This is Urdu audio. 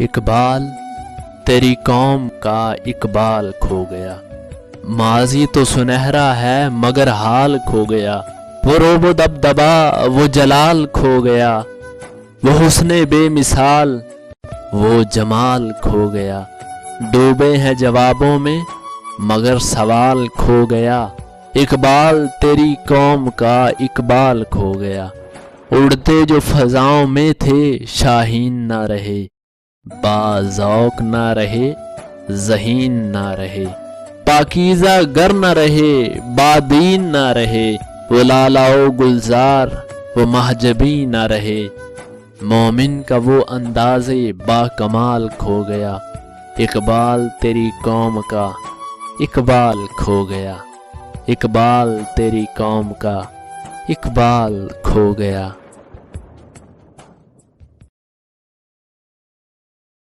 اقبال، تیری قوم کا اقبال کھو گیا۔ ماضی تو سنہرا ہے مگر حال کھو گیا۔ وہ روب و دبدبا، وہ جلال کھو گیا۔ وہ حسن بے مثال، وہ جمال کھو گیا۔ ڈوبے ہیں جوابوں میں مگر سوال کھو گیا۔ اقبال، تیری قوم کا اقبال کھو گیا۔ اڑتے جو فضاؤں میں تھے، شاہین نہ رہے۔ باذوق نہ رہے، ذہین نہ رہے، پاکیزہ گر نہ رہے بادین نہ رہے، وہ لالاؤ گلزار، وہ مہجبی نہ رہے۔ مومن کا وہ انداز با کمال کھو گیا۔ اقبال تیری قوم کا، اقبال کھو گیا۔ اقبال تیری قوم کا، اقبال کھو گیا۔